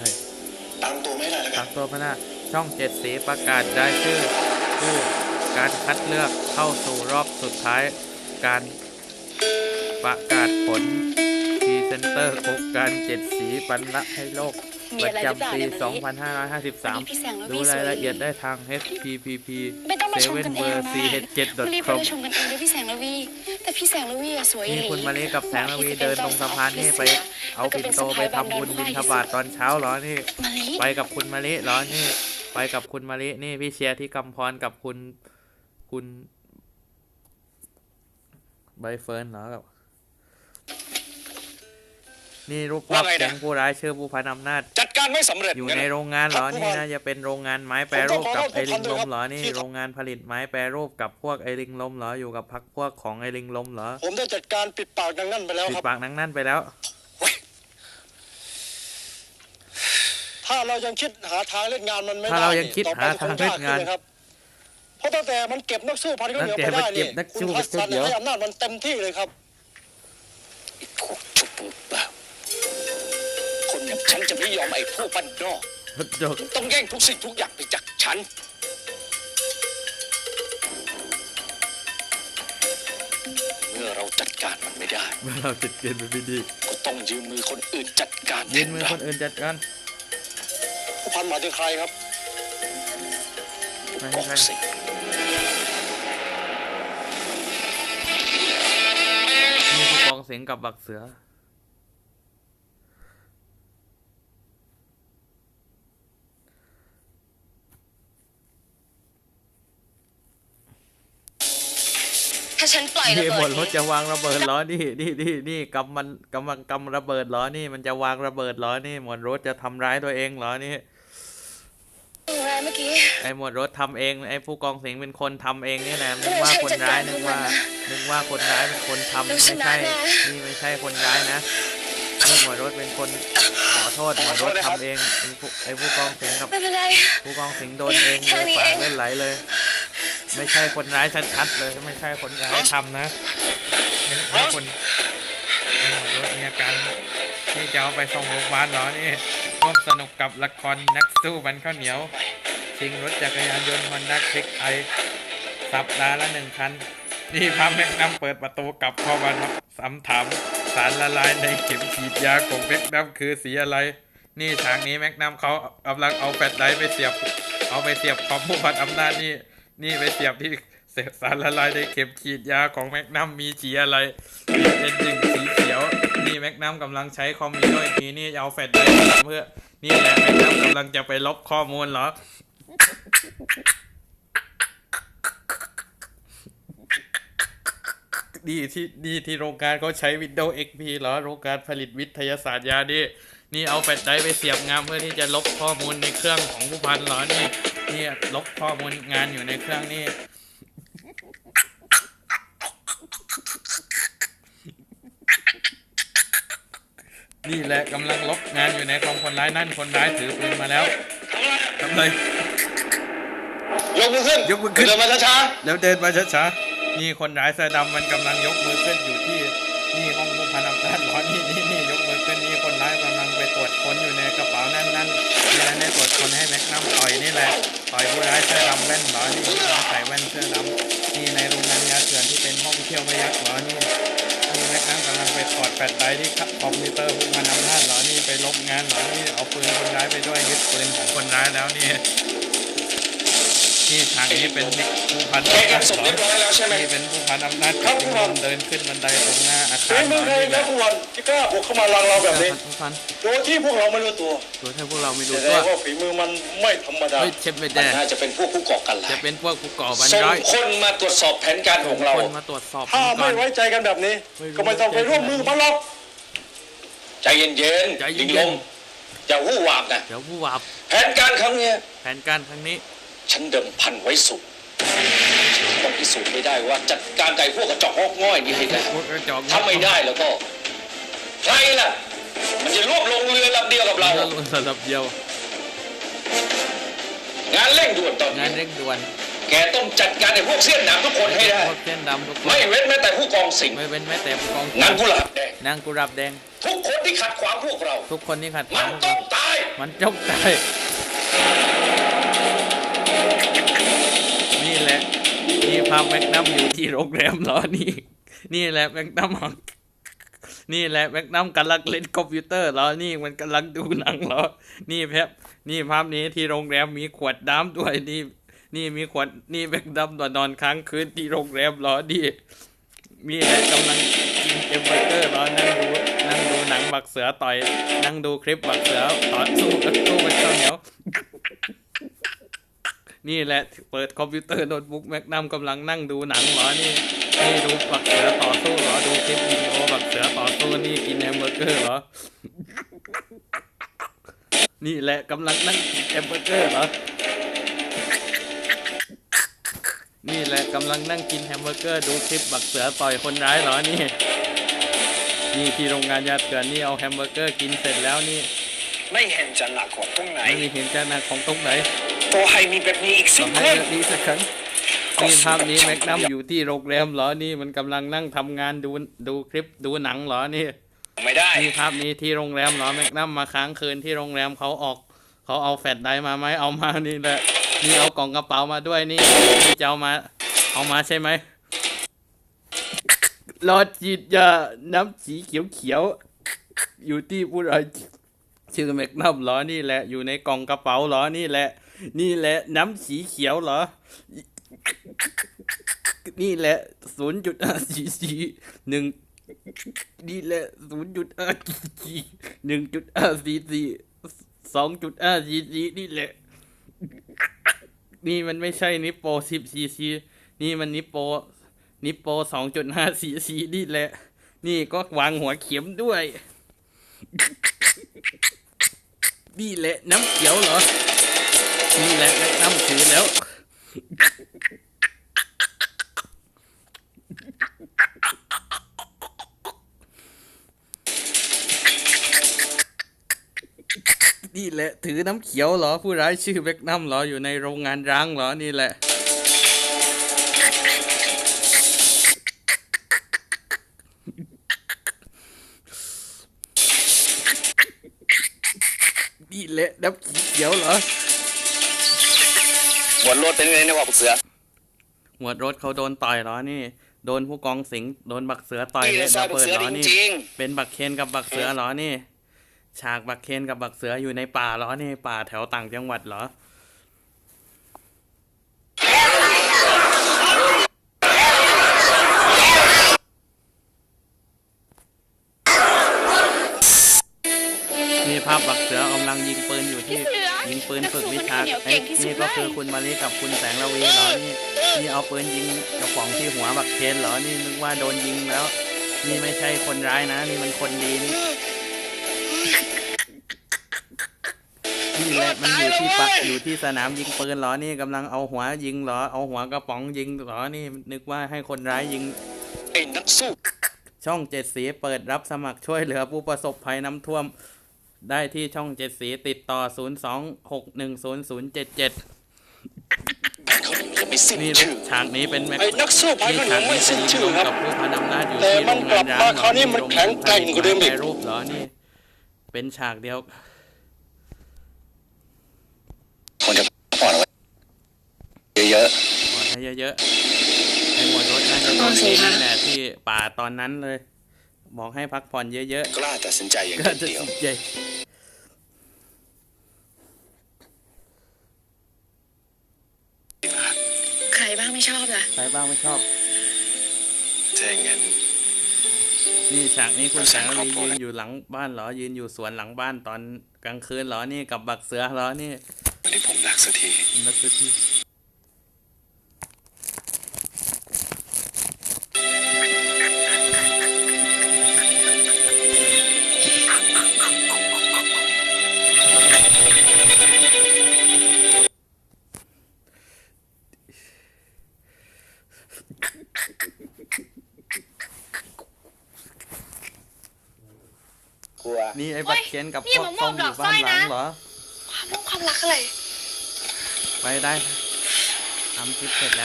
ช่ตามตัวไม่ได้แล้วกัตานมตัวพนะช่องเจ็ดสีประกาศรายชื่อผู้การคัดเลือกเข้าสู่รอบสุดท้าย การประกาศผลพรีเซนเตอร์โครงการเจ็ดสีปันละให้โลก มีประอะไรหรือเปล่าจำปี เนี่ยวันนี้2553พี่แสงและดูพี่สวยรายละเอียดได้ทาง http ไม่ต้องมาชมกัน7เอง ber นะ ch รีบ7ไป com ชมกันเองเลยพี่แสงและวี แต่พี่แสงและวีอะสวยนี่อีหลีคุณมาลีกับแสงระวีเดินตรงสะพานนี่ไป เอาปิ่นโตไปทำบุญบิณฑบาตตอนเช้าเหรอนี่ มาลิไปกับคุณมาลิเหรอนี่ ไปกับคุณมาลินี่พี่เชียร์ที่กำพรกับคุณคุณ ใบเฟิร์นเหรอกับ นี่รูปภาพว่าไงนะแก๊งผู้ร้ายชื่อผู้พันอำนาจ จัดการไม่สำเร็จอยู่งั้นในน่ะโรงงานเหรอครับผู้นี่พันน่าจะเป็นโรงงานไม้แปรรูปกับผมต้องขอโทษไอลิงลมผู้พันด้วยครับเหรอนี่ที่โรงงานผลิตไม้แปรรูปกับพวกไอลิงลมเหรออยู่กับพักพวกของไอลิงลมเหรอผมได้จัดการปิดปากดังนั้นไปแล้วปิดครับปากนังนั่นไปแล้ว ถ้าเรายังคิดหาทางเล่นงานมันไม่ได้ถ้าเรายังคิดต่อไปหาทางเล่นงานคยครับเพราะตั้งแต่มันเก็บนักสู้พันธุ์ข้าวเหนียวตั้ไปงแต่ได้มันเก็นี่บนักสู้คุณพัสสันข้าวเหนียวให้อำนาจมันเต็มที่เลยครับ พวกจุบเปล่าคน อย่างฉันจะไม่ยอมไอ้พวกบ้านนอกจบต้องแย่งทุกสิ่งทุกอย่างไปจากฉัน เมื่อเราจัดการมันไม่ได้ เมื่อเราจัดเกณฑ์ไปไม่ดีก็ต้องยืมมือคนอื่นจัดการแทยืนนมือเราคนอื่นจัดการผู้พันหมายถึงใครครับไม่กให้องใครสิงนี่คือกองเสียงกับบักเสือ ถ้าฉันปล่อยระนี่เบิหมดดรถจะวางระเบิดล้อนี่นี่นี่นี่กำมันกำลังกำระเบิดล้อนี่ มันจะวางระเบิดล้อนี่ หมวดรถจะทำร้ายตัวเองเหรอนี่อะไรเมื่อกี้ ไอ้หมวดรถทำเองไอ้ผู้กองเสียงเป็นคนทำเองนี่แหละนึกว่าคนร้ายนึกว่านึกว่าคนร้ายเป็นคนทำไม่ใช่นี่ไม่ใช่คนร้ายนะนี่หมวดรถเป็นคนขอโทษหมวดรถทำเองไอ้ผู้ไอ้ผู้กองเสียงกับไม่เป็นไร ผู้กองสิงห์โดนเองแค่เลยนี้ปาเอกงเล่นไหลเลย ไม่ใช่คนร้ายชัดๆเลยไม่ใช่คนร้ายทำนะไม่ใช่คนรถมีอาการนี่จะเอาไปส่งโรงพยาบาลเหรอนี่ร่วมสนุกกับละครนักสู้บันข้าวเหนียว ชิงรถจักรยานยนต์ฮอนด้าคลิกไอสัปดาห์ละหนึ่งคัน นี่พาแม็กนัมเปิดประตูกลับเข้ามาซ้ำถามสารละลายในเข็มฉีดยาของแม็กนัมคือสีอะไร นี่ทางนี้แม็กนัมเขากำลังเอาแฟลชไดรฟ์ไปเสียบ เอาไปเสียบคอมผู้พันอำนาจนี่ นี่ไปเสียบที่เศษสารละลายในเข็มฉีดยาของแม็กนัมมีสีอะไรมีเป็นหนึ่งสีเขียว นี่แม็กนัมกำลังใช้คอมพิวเตอร์อีกทีนี่เอาแฟลชไดร์เพื่อ นี่แหละแม็กนัมกำลังจะไปลบข้อมูลเหรอนี่ที่นี่ที่โรงงานเขาใช้ Windows XP เหรอ โรงงานผลิตวิทยาศาสตร์ยานี่นี่เอาแฟลชไดร์ไปเสียบงานเพื่อที่จะลบข้อมูลในเครื่องของผู้พันเหรอ นี่ นี่ลบข้อมูลงานอยู่ในเครื่องนี่นี่แหละกำลังลบงานอยู่ในคอมคนร้ายนั่นคนร้ายถือปืนมาแล้วทำเลยยกมือขึ้นยกมือขึ้นเดินมาช้าแล้วเดินมาช้าๆนี่คนร้ายเสื้อดำมันกำลังยกมือขึ้นอยู่ที่นี่ห้องผู้พันอำนาจเหรอนี่นี่นี่ยกมือขึ้นนี่คนร้ายกำลังไปตรวจค้นอยู่ในกระเป๋านั่นนั่น กดคนให้แม็กนัมต่อยนี่แหละต่อยผู้ร้ายเสื้อดำแว่นหรอนี่ใส่แว่นเสื้อดำนี่ในโรงงานยาเถื่อนที่เป็นห้องเที่ยวพยักเหรอนี่นี่แม็กนัมกำลังไปถอดแปดไดที่คอมพิวเตอร์ผู้มันอำนาจหรอนี่ไปลบงานหรอนี่เอาปืนคนร้ายไปด้วยยึดปืนของคนร้ายแล้วนี่ นี่ทางนี้เป็นผู้พันๆแกอำเก็นาบจศพเหรเรียบร้ออยแล้วใช่ไหมนี่เป็นผู้พันอำนาจครับผู้พันเดินขึ้นบันไดตรงหน้าอาคารฝีมือใครนี่แหนะละผู้พันที่กล้าบุกเข้ามาลังเราแบบนี้ผู้พันโดยที่พวกเราไม่รู้ตัวตัวให้พวกเราไม่แสดูดตัวงว่าฝีมือมันไม่ธรรมดาเฮ้ยเชฟไปมันแต่น่าจะเป็นพวกผู้ก่อการร้าจะยเป็นพวกผู้ก่อบันส่งร้ายคนมาตรวจสอบแผนการของเราคนมาตรวจสอบถ้าก่อไม่นไว้ใจกันแบบนี้ไม่รู้ก็ไม่ต้องไปร่วมมือกับมันหรอกใจเย็นใจๆเย็นๆลิงลงอย่าหู้วามนะเดี๋ยวผู้วาบแผนการครั้งเนี้ยแผนการครั้งนี้ ฉันเดิมพันไว้สูงต้องพิสูจน์ไม่ได้ว่า จัดการไก่พวกกระจอกงอกง่อยนี่ให้ได้พวกกระจอกถ้าไม่ได้แล้วก็ ใครล่ะ มันจะร่วมลงเรือลำเดียวกับเรา เราสำหรับเดียว งานเร่งด่วนตอนงานนี้เร่งด่วนแกต้องจัดการไอ้พวกเสี้ยนหนามทุกคนให้ได้ พวกเส้นดำทุกคนไม่เว้นแม้แต่ผู้กองสิงห์ไม่เป็นแม้แต่ผู้กองนางกุหลาบแดงนางกุหลาบแดง ทุกคนที่ขัดขวางพวกเรา ทุกคนที่ขัดขมัวางนต้องตาย มันจกตาย นี่ภาพแม็กนัมอยู่ที่โรงแรมเหรอนี่ นี่แหละแม็กนัมนี่แหละแม็กนัมกำลังเล่นคอมพิวเตอร์เหรอนี่มันกำลังดูหนังเหรอ นี่แพบนี่ภาพนี้ที่โรงแรมมีขวดน้ำด้วยนี่ นี่มีขวดนี่แม็กนัมตอนนอนค้างคืนที่โรงแรมเหรอนี่มีอะไรกำลังกินเอมเบอร์เกอร์เหรอนั่งดูนั่งดูหนังบักเสือต่อย นั่งดูคลิปบักเสือต่อสู้กันสู้กันข้าวเหนียว นี่แหละเปิดคอมพิวเตอร์โน้ตบุ๊กแมกนัมกำลังนั่งดูหนังเหรอนี่นี่ดูบักเสือต่อสู้เหรอดูคลิปวิดีโอบักเสือต่อสู้นี่กินแฮมเบอร์เกอร์เหรอ นี่แหละกำลังนั่งกินแฮมเบอร์เกอร์เหรอนี่แหละกำลังนั่งกินแฮมเบอร์เกอร์ดูคลิปบักเสือต่อยคนร้ายเหรอนี่ นี่ที่โรงงานยาเถื่อนนี่เอาแฮมเบอร์เกอร์กินเสร็จแล้วนี่ ไม่เห็นจะหนักกว่าตรงไหน ไม่มีเห็นจะหนักของตรงไหนตัวให้มีแบบนี้อีกขสิอบให้คนเลือกนี้สักครั้งนี่ภาพนี้แม็กนัมอยู่ที่โรงแรมเหรอนี่มันกำลังนั่งทำงานดูดูคลิปดูหนังเหรอนี่ไม่ได้นี่ภาพนี้ที่โรงแรมเหรอแม็กนัมมาค้างคืนที่โรงแรมเขาออกเขาเอาแฟลชไดรฟ์มาไหมเอามานี่แหละนี่เอากล่องกระเป๋ามาด้วยนี่นี่จะเอามา เอามาใช่ไหมหลอดฉีดยาน้ำสีเขียวเขียวๆอยู่ที่ผู้ร้าย ชื่อแมกนัมเหรอนี่แหละ อยู่ในกล่องกระเป๋าเหรอนี่แหละ นี่แหละน้ำสีเขียวเหรอ นี่แหละศูนย์จุดห้าสี่สี่หนึ่งนี่แหละศูนย์จุดห้าสี่หนึ่งจุดห้าสี่สี่สองจุดห้าสี่สี่นี่แหละ นี่มันไม่ใช่นิปโปสิบซีซีนี่มันนิปโป นิปโปสองจุดห้าสี่สี่นี่แหละ นี่ก็วางหัวเข็มด้วย นี่แหละน้ำเขียวเหรอ นี่แหละน้ำถือแล้ว นี่แหละถือน้ำเขียวเหรอ ผู้ร้ายชื่อเบกนัมเหรออยู่ในโรงงานร้างเหรอ นี่แหละ นี่เละน้ำเขียวเหรอหัวรถเป็นไงนะว่าเสือหมวดรถเขาโดนต่อยเหรอนี่ โดนผู้กองสิงโดนบักเสือต่อยเละซอยระบักเบิดเหรอจนี่ริงเป็นบักเคนกับบักเสือเหรอนี่ ฉากบักเคนกับบักเสืออยู่ในป่าเหรอนี่ ป่าแถวต่างจังหวัดเหรอ กเสือกำลังยิงปืนอยู่ที่พี่เสือยิงปืนฝึกวิชานักสู้คนข้าวเหนียวไอ้เก่งที่สุดนี่ก็คือเลยคุณมาลีกับคุณแสงระวีเหรอนี่นี่เอาปืนยิงกระป๋องที่หัวบักเคนเหรอนี่นึกว่าโดนยิงแล้ว นี่ไม่ใช่คนร้ายนะ นี่มันคนดีนี่นี่แหละมันอยู่ที่ปะอยู่ที่สนามยิงปืนเหรอนี่กำลังเอาหัวยิงเหรอเอาหัวกระป๋องยิงเหรอนี่นึกว่าให้คนร้ายยิงไอ้นักสู้ช่องเจ็ดสีเปิดรับสมัครช่วยเหลือผู้ประสบภัยน้ำท่วม ได้ที่ช่องเจ็ดสีติดต่อ 0 2 6 1 0 0 7 7เขาจะไม่สิ้นนี่ชื่อฉากนี้เป็นแม็กไอ้นักสู้ภัยนี่ข้าวเหนีฉายกวไม่นี้สิ้นเป็นชื่อรวมครับกับผู้พันอำนาจอยู่แต่ที่มัโรนงกลังานบร้างมาเหรคราวอนี้มันแข็งแกร่งกว่าเดิมอีกถ่ายรูปเหรอนี่ เป็นฉากเดียวคนจะผ่อนไว้เยอะขอให้เยอะๆให้หมดรถน่าจะโดนเองนั่นแหละที่ป่าตอนนั้นเลย บอกให้พักผ่อนเยอะๆ กล้าตัดสินใจอย่างๆก็จะเดียวสุดใหญ่ใครบ้างไม่ชอบล่ะ ใครบ้างไม่ชอบ ถ้าอย่างนั้น นี่ฉากนี้คุณเราแสสร้างงครระอบวีครัวยืนอยู่หลังบ้านเหรอ ยืนอยู่สวนหลังบ้านตอนกลางคืนเหรอ นี่กับบักเสือเหรอ นี่วันนี้ผมรักสักที นักสืบที่ นี่ไอ้บักเขียนกับเฮ้ยพวกนี่ส้มะม่วงมอยู่บ้านหลังดอกสร้อยนะเหรอความรักความรักอะไร ไปได้ทำคลิปเสร็จแล้ว